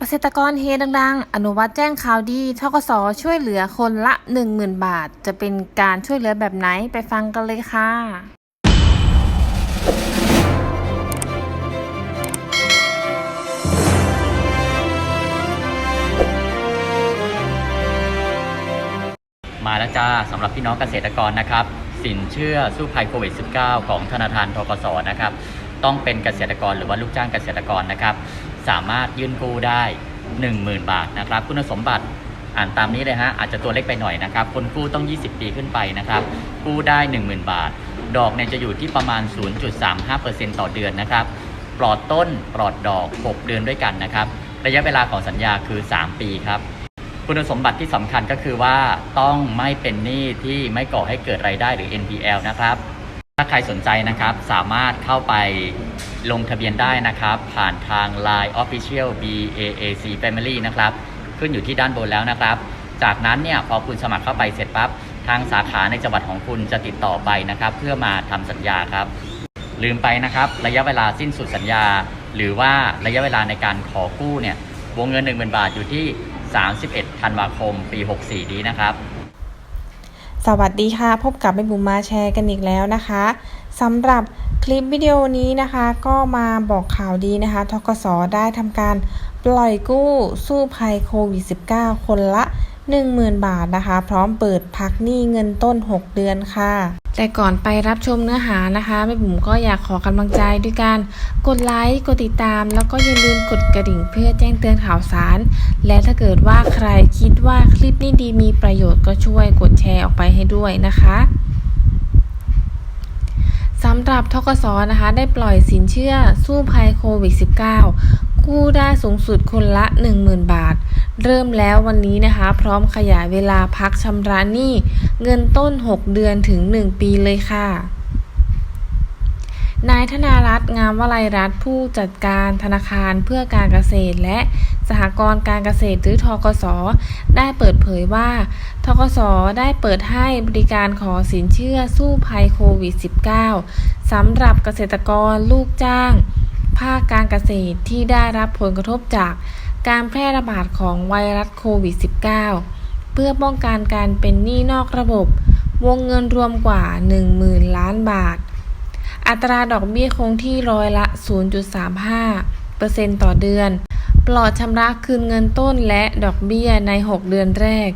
เกษตรกรเฮดังๆ อนุวัตแจ้งข่าวดีทกสช่วยเหลือคนละ 10,000 บาท จะเป็นการช่วยเหลือแบบไหนไปฟังกันเลยค่ะ มาแล้วจ้าสำหรับพี่น้องเกษตรกรนะครับ สินเชื่อสู้ภัยโควิด -19 ของธนาคารทกสนะครับ ต้องเป็นเกษตรกรหรือว่าลูกจ้างเกษตรกรนะครับ สามารถยื่นกู้ได้ 10,000 บาทนะครับ คุณสมบัติอ่านตามนี้เลยฮะอาจจะตัวเล็กไปหน่อยนะครับคนกู้ต้อง 20 ปีขึ้นไปนะครับ กู้ได้ 10,000 บาท ดอกเนี่ยจะอยู่ที่ประมาณ 0.35%ต่อเดือนนะครับ ปลอดต้นปลอดดอก 6 เดือนด้วยกันนะครับ ระยะเวลาของสัญญาคือ 3 ปีครับคุณสมบัติที่สำคัญก็คือว่าต้องไม่เป็นหนี้ที่ไม่ก่อให้เกิดรายได้หรือ NPL นะครับ ถ้าใครสนใจนะครับสามารถเข้าไปลงทะเบียนได้นะครับ ผ่านทาง Line Official BAAC Family นะครับ ขึ้นอยู่ที่ด้านบนแล้วนะครับ จากนั้นเนี่ยพอคุณสมัครเข้าไปเสร็จปั๊บทางสาขาในจังหวัดของคุณจะติดต่อไปนะครับ เพื่อมาทำสัญญาครับ ลืมไปนะครับ ระยะเวลาสิ้นสุดสัญญา หรือว่าระยะเวลาในการขอกู้เนี่ยวงเงิน 1 0,000 บาทอยู่ที่ 31 ธันวาคม ปี 64 นี้นะครับ สวัสดีค่ะ พบกับแม่บุ๋มมาแชร์กันอีกแล้วนะคะสำหรับคลิปวิดีโอนี้นะคะ ก็มาบอกข่าวดีนะคะทกสได้ทำการปล่อยกู้สู้ภัยโควิด -19 คนละ 10,000 บาทนะคะ พร้อมเปิดพักหนี้เงินต้น 6 เดือนค่ะ แต่ก่อนไปรับชมเนื้อหานะคะแม่บุ๋มก็อยากขอกำลังใจด้วยการกดไลค์กดติดตาม แล้วก็อย่าลืมกดกระดิ่งเพื่อแจ้งเตือนข่าวสาร และถ้าเกิดว่าใครคิดว่าคลิปนี้ดีมีประโยชน์ก็ช่วยกดแชร์ออกไปให้ด้วยนะคะสำหรับทกสนะคะได้ปล่อยสินเชื่อสู้ภัยโควิด -19 กู้ได้สูงสุดคนละ 10,000 บาท เริ่มแล้ววันนี้นะคะ พร้อมขยายเวลาพักชำระหนี้เงินต้น 6 เดือนถึง 1 ปีเลยค่ะ นายธนารัตน์งามวลัยรัตน์ผู้จัดการธนาคารเพื่อการเกษตรและสหกรณ์การเกษตรหรือทกส ได้เปิดเผยว่า ทกส ได้เปิดให้บริการขอสินเชื่อสู้ภัยโควิด -19 สำหรับเกษตรกรลูกจ้าง ภาคการเกษตรที่ได้รับผลกระทบจาก การแพร่ระบาดของไวรัสโควิด -19 เพื่อป้องกันการเป็นหนี้นอกระบบ วงเงินรวมกว่า 10,000 ล้านบาท อัตราดอกเบี้ยคงที่ร้อยละ 0.35%ต่อเดือน ปลอดชำระคืนเงินต้นและดอกเบี้ยใน 6 เดือนแรก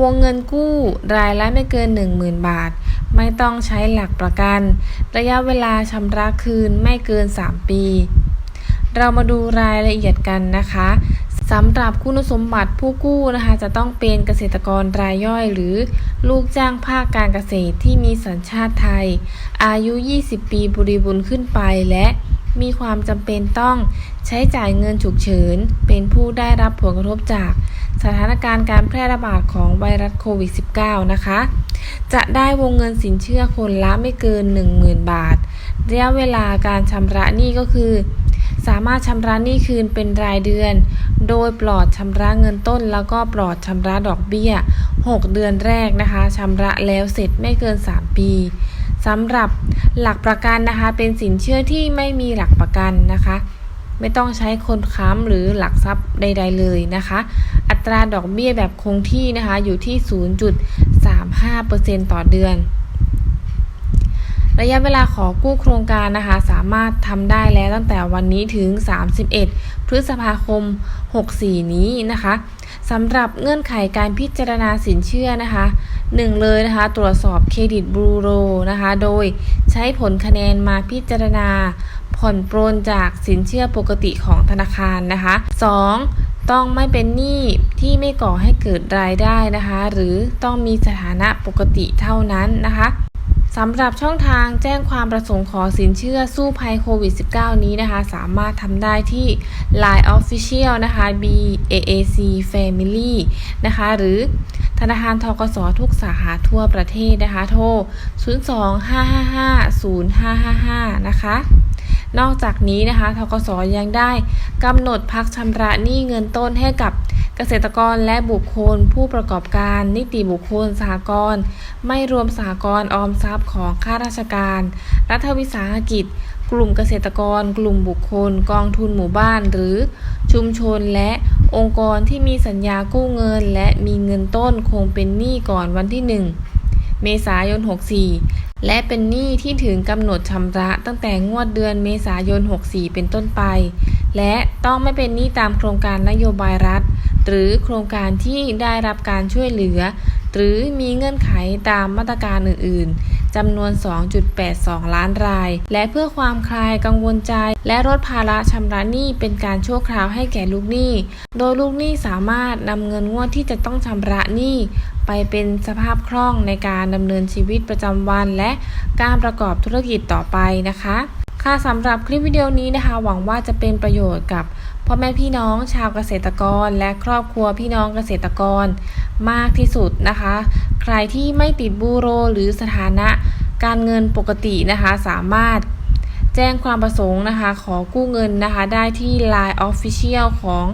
วงเงินกู้รายละไม่เกิน 10,000 บาท ไม่ต้องใช้หลักประกัน ระยะเวลาชำระคืนไม่เกิน 3 ปีเรามาดูรายละเอียดกันนะคะ สำหรับคุณสมบัติผู้กู้นะคะ จะต้องเป็นเกษตรกรรายย่อย หรือลูกจ้างภาคการเกษตรที่มีสัญชาติไทย อายุ 20 ปีบริบูรณ์ขึ้นไปและมีความจำเป็นต้องใช้จ่ายเงินฉุกเฉิน เป็นผู้ได้รับผลกระทบจากสถานการณ์การแพร่ระบาดของไวรัสโควิด -19 นะคะ จะได้วงเงินสินเชื่อคนละไม่เกิน 10,000 บาท ระยะเวลาการชำระหนี้ก็คือ สามารถชำระหนี้คืนเป็นรายเดือน โดยปลอดชำระเงินต้น แล้วก็ปลอดชำระดอกเบี้ย 6 เดือนแรกนะคะชำระแล้วเสร็จไม่เกิน 3 ปีสำหรับหลักประกันนะคะ เป็นสินเชื่อที่ไม่มีหลักประกันนะคะ ไม่ต้องใช้คนค้ำหรือหลักทรัพย์ใด ๆ เลยนะคะ อัตราดอกเบี้ยแบบคงที่นะคะอยู่ที่ 0.35%ต่อเดือน ระยะเวลาขอกู้โครงการนะคะ สามารถทำได้แล้วตั้งแต่วันนี้ถึง 31 พฤษภาคม 64 นี้นะคะสำหรับเงื่อนไขการพิจารณาสินเชื่อนะคะหนึ่งเลยนะคะ ตรวจสอบเครดิตบูโรนะคะ โดยใช้ผลคะแนนมาพิจารณา ผ่อนปรนจากสินเชื่อปกติของธนาคารนะคะ 2. ต้องไม่เป็นหนี้ที่ไม่ก่อให้เกิดรายได้นะคะ หรือต้องมีสถานะปกติเท่านั้นนะคะ สำหรับช่องทางแจ้งความประสงค์ขอสินเชื่อสู้ภัยโควิด -19 นี้นะคะ สามารถทำได้ที่ Line Official นะคะ BAAC Family นะคะ หรือธนาคารทกสทุกสาขาทั่วประเทศนะคะ โทร 025550555 นะคะ นอกจากนี้นะคะทกสยังได้กำหนดพักชำระหนี้เงินต้นให้กับ เกษตรกรและบุคคล ผู้ประกอบการ นิติบุคคลสหกรณ์ไม่รวมสหกรณ์ออมทรัพย์ของข้าราชการ รัฐวิสาหกิจ กลุ่มเกษตรกร กลุ่มบุคคล กองทุนหมู่บ้าน หรือชุมชนและองค์กรที่มีสัญญากู้เงิน และมีเงินต้นคงเป็นหนี้ก่อนวันที่ 1 เมษายน 64 และเป็นหนี้ที่ถึงกำหนดชำระตั้งแต่งวดเดือนเมษายน 64 เป็นต้นไป และต้องไม่เป็นหนี้ตามโครงการนโยบายรัฐ หรือโครงการที่ได้รับการช่วยเหลือ หรือมีเงื่อนไขตามมาตรการอื่น ๆจำนวน 2.82 ล้านราย และเพื่อความคลายกังวลใจ และลดภาระชำระหนี้เป็นการชั่วคราวให้แก่ลูกหนี้ โดยลูกหนี้สามารถนำเงินงวดที่จะต้องชำระหนี้ ไปเป็นสภาพคล่องในการดำเนินชีวิตประจำวัน และการประกอบธุรกิจต่อไปนะคะ ค่ะสำหรับคลิปวิดีโอนี้นะคะ หวังว่าจะเป็นประโยชน์กับ พ่อแม่พี่น้องชาวเกษตรกรและครอบครัวพี่น้องเกษตรกรมากที่สุดนะคะ ใครที่ไม่ติดบูโรหรือสถานะการเงินปกตินะคะสามารถแจ้งความประสงค์นะคะ ขอกู้เงินนะคะ ได้ที่ Line Official ของ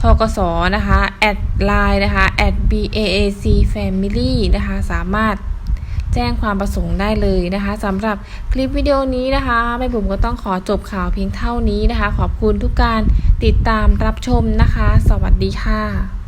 ทกสนะคะแอดไลน์นะคะ at baac family นะคะ สามารถ แจ้งความประสงค์ได้เลยนะคะสำหรับคลิปวิดีโอนี้นะคะแม่บุ๋มก็ต้องขอจบข่าวเพียงเท่านี้นะคะ ขอบคุณทุกการติดตามรับชมนะคะ สวัสดีค่ะ